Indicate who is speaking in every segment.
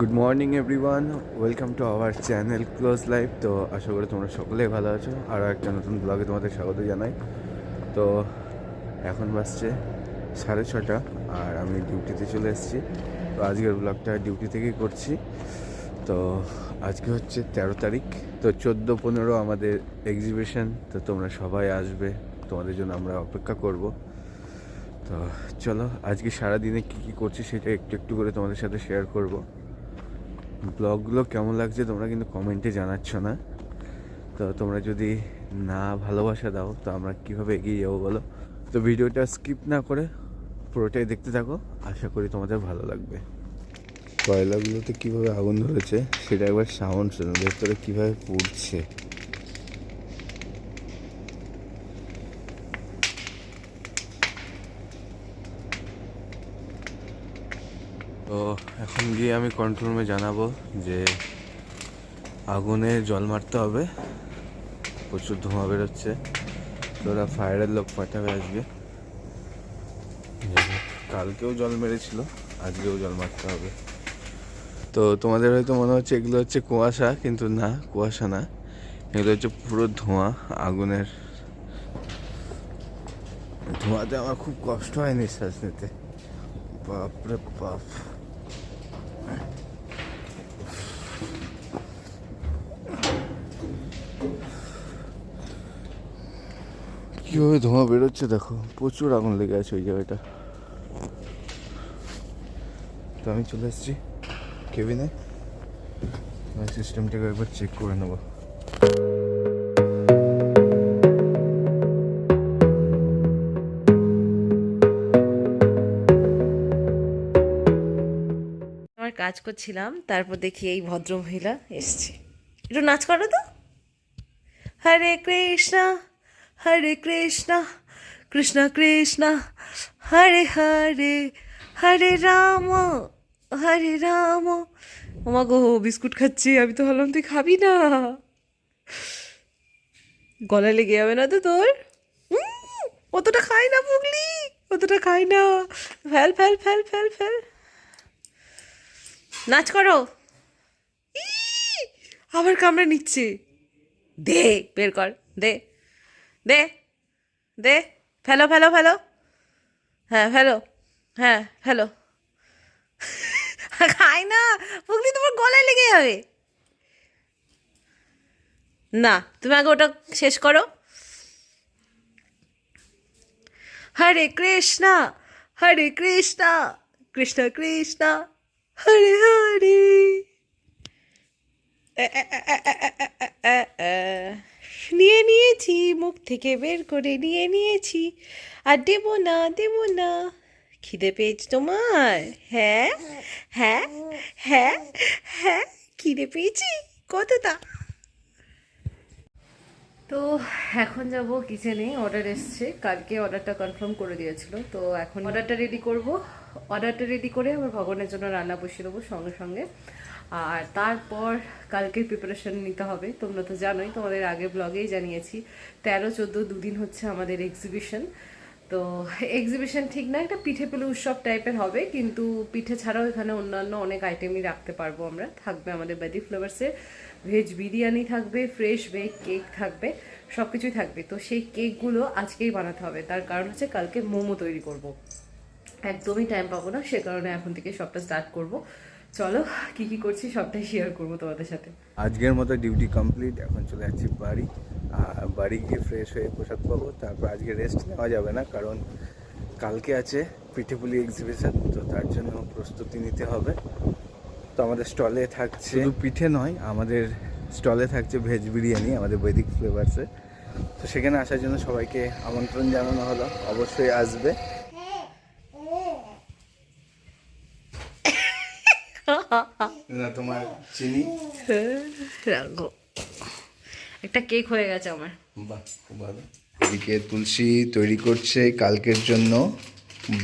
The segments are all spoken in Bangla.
Speaker 1: Good morning everyone welcome to our channel close life তো আশা করি তোমরা সকলেই ভালো আছো আর একটা নতুন ব্লগে তোমাদের স্বাগত জানাই তো এখন বাসছে সাড়ে ছটা আর আমি ডিউটিতে চলে এসেছি তো আজকের ব্লগটা ডিউটি থেকেই করছি তো আজকে হচ্ছে তেরো তারিখ তো চোদ্দো পনেরো আমাদের এক্সিবিশন তো তোমরা সবাই আসবে তোমাদের জন্য আমরা অপেক্ষা করব তো চলো আজকে সারা দিনে কী কী করছি সেটা একটু একটু করে তোমাদের সাথে শেয়ার করবো ব্লগগুলো কেমন লাগছে তোমরা কিন্তু কমেন্টে জানাচ্ছ না তো তোমরা যদি না ভালোবাসা দাও তো আমরা কীভাবে এগিয়ে যাবো বলো তো ভিডিওটা স্কিপ না করে পুরোটাই দেখতে থাকো আশা করি তোমাদের ভালো লাগবে কয়লাগুলোতে কীভাবে আগুন ধরেছে সেটা একবার সাউন্ড শোনো ভেতরে কীভাবে পড়ছে তো এখন গিয়ে আমি কন্ট্রোল রুমে জানাবো যে আগুনে জল মারতে হবে প্রচুর ধোঁয়া বেরোচ্ছে তো ওরা ফায়ারের লোক পাঠাবে আজকে কালকেও জল মেরেছিল আজকেও জল মারতে হবে তো তোমাদের হয়তো মনে হচ্ছে এগুলো হচ্ছে কুয়াশা কিন্তু না কুয়াশা না এগুলো হচ্ছে পুরো ধোঁয়া আগুনের ধোঁয়াতে আমার খুব কষ্ট হয় নিঃশ্বাস নিতে বাপরে বাপ কীভাবে ধোঁয়া বেরোচ্ছে দেখো প্রচুর আগুন লেগে আছে ওই জায়গাটা তো আমি চলে এসেছি কেবিনে সিস্টেমটাকে একবার চেক করে নেবো
Speaker 2: কাজ করছিলাম তারপর দেখি এই ভদ্রমহিলা এসছে একটু নাচ করো তো হরে কৃষ্ণ হরে কৃষ্ণ কৃষ্ণ কৃষ্ণ হরে হরে হরে রাম হরে রাম ওমা গো বিস্কুট খাচ্ছি আমি তো ভাবলাম তুই খাবি না গলা লেগে যাবে না তো তোর অতটা খাই না বুগলি অতটা খাই না ফেল ফেল ফেল ফেল ফেল নাচ করো আবার কামড়া নিচ্ছে দে বের কর দে দে দে ফেলো ফেলো ফেলো হ্যাঁ ফেলো হ্যাঁ ফেলো খাই না ফুকলি তোমার গলায় লেগে যাবে না তুমি আগে ওটা শেষ করো হরে কৃষ্ণা হরে কৃষ্ণা কৃষ্ণ কৃষ্ণা হরে হরে নিয়েছি মুখ থেকে বের করে নিয়ে নিয়েছি আর দেবো না দেবো না খিদে পেয়েছে তোমার হ্যাঁ হ্যাঁ হ্যাঁ হ্যাঁ খিদে পেয়েছি কতটা তো এখন যাব কিচেনে অর্ডার এসছে কালকে অর্ডারটা কনফার্ম করে দিয়েছিল তো এখন অর্ডারটা রেডি করব অর্ডারটা রেডি করে আমার ভগবানের জন্য রান্না বসিয়ে দেবো সঙ্গে সঙ্গে আর তারপর কালকের প্রিপারেশন নিতে হবে তোমরা তো জানোই তোমাদের আগের ব্লগেই জানিয়েছি তেরো চোদ্দো দুদিন হচ্ছে আমাদের এক্সিবিশন তো এক্সিবিশন ঠিক না একটা পিঠে পেলে উৎসব টাইপের হবে কিন্তু পিঠে ছাড়াও এখানে অন্যান্য অনেক আইটেমই রাখতে পারবো আমরা থাকবে আমাদের বেদি ফ্লেভার্সের ভেজ বিরিয়ানি থাকবে ফ্রেশ ভেজ কেক থাকবে সব কিছুই থাকবে তো সেই কেকগুলো আজকেই বানাতে হবে তার কারণ হচ্ছে কালকে মোমো তৈরি করব। একদমই টাইম পাবো না সে কারণে এখন থেকে সবটা স্টার্ট করবো চলো কি কি করছি সবটাই শেয়ার করবো তোমাদের সাথে
Speaker 1: আজকের মতো ডিউটি কমপ্লিট এখন চলে যাচ্ছি বাড়ি আর বাড়ি গিয়ে ফ্রেশ হয়ে পোশাক পাবো তারপর আজকে রেস্ট নেওয়া যাবে না কারণ কালকে আছে পিঠেপুলি এক্সিবিশন তো তার জন্য প্রস্তুতি নিতে হবে তো আমাদের স্টলে থাকছে পিঠে নয় আমাদের স্টলে থাকছে ভেজ বিরিয়ানি আমাদের বৈদিক ফ্লেভার্সে তো সেখানে আসার জন্য সবাইকে আমন্ত্রণ জানানো হলো অবশ্যই আসবে না তোমার চিনি রাখো
Speaker 2: একটা কেক হয়ে গেছে আমার বাহ
Speaker 1: খুব ভালো এদিকে তুলসী তৈরি করছে কালকের জন্য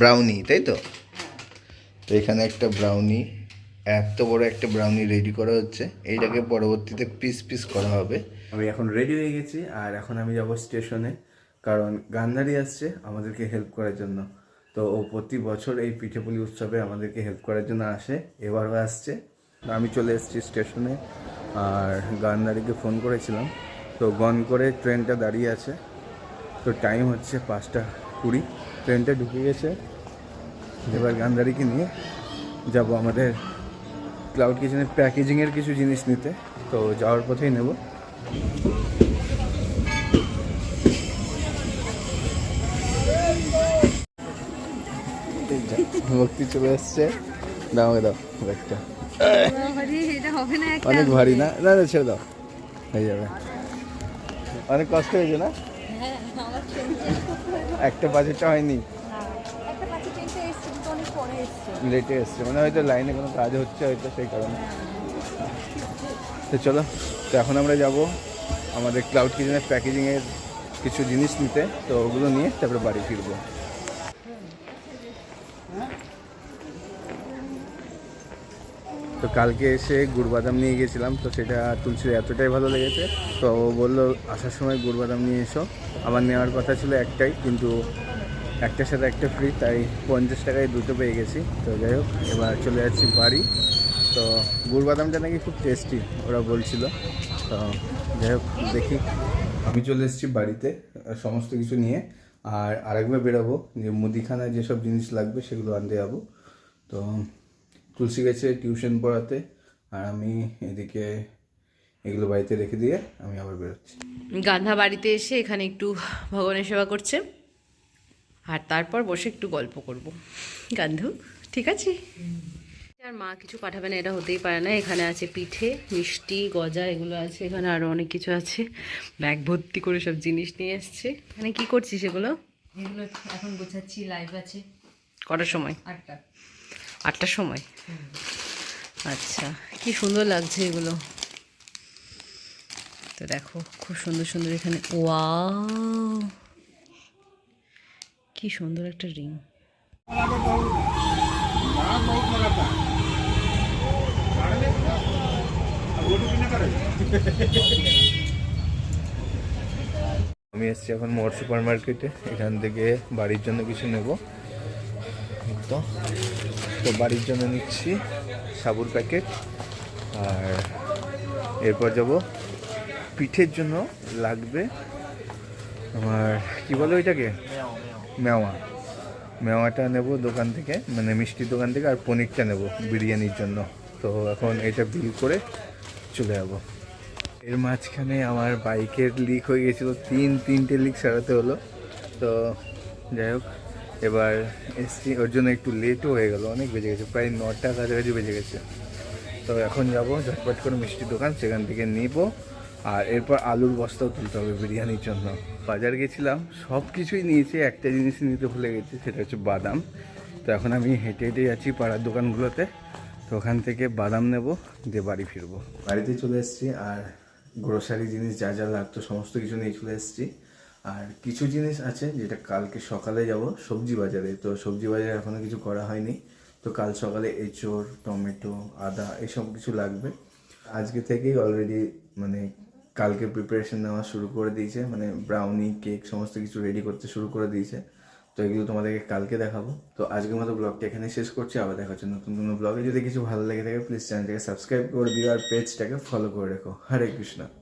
Speaker 1: ব্রাউনি তাই তো তো এখানে একটা ব্রাউনি এত বড় একটা ব্রাউনি রেডি করা হচ্ছে এইটাকে পরবর্তীতে পিস পিস করা হবে আমি এখন রেডি হয়ে গেছি আর এখন আমি যাবো স্টেশনে কারণ গান্ধারি আসছে আমাদেরকে হেল্প করার জন্য তো ও প্রতি বছর এই পিঠেপুলি উৎসবে আমাদেরকে হেল্প করার জন্য আসে এবারও আসছে আমি চলে এসেছি স্টেশনে আর গান্ধারিকে ফোন করেছিলাম তো গন করে ট্রেনটা দাঁড়িয়ে আছে তো টাইম হচ্ছে পাঁচটা কুড়ি ট্রেনটা ঢুকে গেছে এবার গান্ধারিকে নিয়ে যাব আমাদের ক্লাউড কিচেনের প্যাকেজিংয়ের কিছু জিনিস নিতে তো যাওয়ার পথেই নেবো ভক্তি চলে এসছে দাও আমাকে দাও ব্যাগটা অনেক ভারী না না না ছেড়ে দাও হয়ে যাবে অনেক কষ্ট হয়েছে না একটা বাজেটটা হয়নি লেটে এসছে মানে হয়তো লাইনে কোনো কাজ হচ্ছে হয়তো সেই কারণে তো চলো তো এখন আমরা যাব আমাদের ক্লাউড কিচেনের প্যাকেজিংয়ের কিছু জিনিস নিতে তো ওগুলো নিয়ে তারপরে বাড়ি ফিরবো তো কালকে এসে গুড় বাদাম নিয়ে গেছিলাম তো সেটা তুলসীর এতটাই ভালো লেগেছে তো ও বললো আসার সময় গুড় বাদাম নিয়ে এসো আমার নেওয়ার কথা ছিল একটাই কিন্তু একটার সাথে একটা ফ্রি তাই পঞ্চাশ টাকায় দুটো পেয়ে গেছি তো যাই হোক এবার চলে যাচ্ছি বাড়ি তো গুড় বাদামটা নাকি খুব টেস্টি ওরা বলছিল তো যাই হোক দেখি আমি চলে এসেছি বাড়িতে সমস্ত কিছু নিয়ে আর আরেকবার বেরোবো যে মুদিখানায় যেসব জিনিস লাগবে সেগুলো আনতে যাবো তো তুলসী গেছে টিউশন পড়াতে আর আমি এদিকে এগুলো বাড়িতে রেখে দিয়ে আমি আবার বেরোচ্ছি
Speaker 2: গান্ধা বাড়িতে এসে এখানে একটু ভগবানের সেবা করছে আর তারপর বসে একটু গল্প করব গান্ধু ঠিক আছে আর মা কিছু পাঠাবে না এটা হতেই পারে না এখানে আছে পিঠে মিষ্টি গজা এগুলো আছে এখানে আরও অনেক কিছু আছে ব্যাগ ভর্তি করে সব জিনিস নিয়ে এসছে এখানে কি করছিস এগুলো
Speaker 3: এগুলো এখন গোছাচ্ছি লাইভ আছে কটার সময় আটটা
Speaker 2: আটটার সময় আচ্ছা কি সুন্দর লাগছে এগুলো তো দেখো খুব সুন্দর সুন্দর এখানে ওয়া কি সুন্দর একটা রিং
Speaker 1: আমি এসছি এখন মোর সুপার মার্কেটে এখান থেকে বাড়ির জন্য কিছু নেবো মতো তো বাড়ির জন্য নিচ্ছি সাবুর প্যাকেট আর এরপর যাব পিঠের জন্য লাগবে আমার কি বলো ওইটাকে মেওয়া মেওয়াটা নেব দোকান থেকে মানে মিষ্টির দোকান থেকে আর পনিরটা নেব বিরিয়ানির জন্য তো এখন এটা বিল করে চলে যাব এর মাঝখানে আমার বাইকের লিক হয়ে গেছিলো তিন তিনটে লিক সারাতে হলো তো যাই হোক এবার এসছি ওর জন্য একটু লেটও হয়ে গেল অনেক বেজে গেছে প্রায় নটা কাছাকাছি বেজে গেছে তো এখন যাব ঝটপট করে মিষ্টির দোকান সেখান থেকে নেব আর এরপর আলুর বস্তাও তুলতে হবে বিরিয়ানির জন্য বাজার গেছিলাম সব কিছুই নিয়েছি একটা জিনিস নিতে ভুলে গেছি সেটা হচ্ছে বাদাম তো এখন আমি হেঁটে হেঁটে যাচ্ছি পাড়ার দোকানগুলোতে তো ওখান থেকে বাদাম নেব দিয়ে বাড়ি ফিরবো বাড়িতে চলে এসেছি আর গ্রোসারি জিনিস যা যা লাগতো সমস্ত কিছু নিয়ে চলে এসেছি আর কিছু জিনিস আছে যেটা কালকে সকালে যাব সবজি বাজারে তো সবজি বাজারে এখনও কিছু করা হয়নি তো কাল সকালে এঁচোড় টমেটো আদা এসব কিছু লাগবে আজকে থেকেই অলরেডি মানে কালকে প্রিপারেশন নেওয়া শুরু করে দিয়েছে মানে ব্রাউনি কেক সমস্ত কিছু রেডি করতে শুরু করে দিয়েছে তো এগুলো তোমাদেরকে কালকে দেখাবো তো আজকের মতো ব্লগটা এখানে শেষ করছি আবার দেখা হচ্ছে নতুন কোনো ব্লগে যদি কিছু ভালো লেগে থাকে প্লিজ চ্যানেলটাকে সাবস্ক্রাইব করে দিও আর পেজটাকে ফলো করে রেখো হরে কৃষ্ণ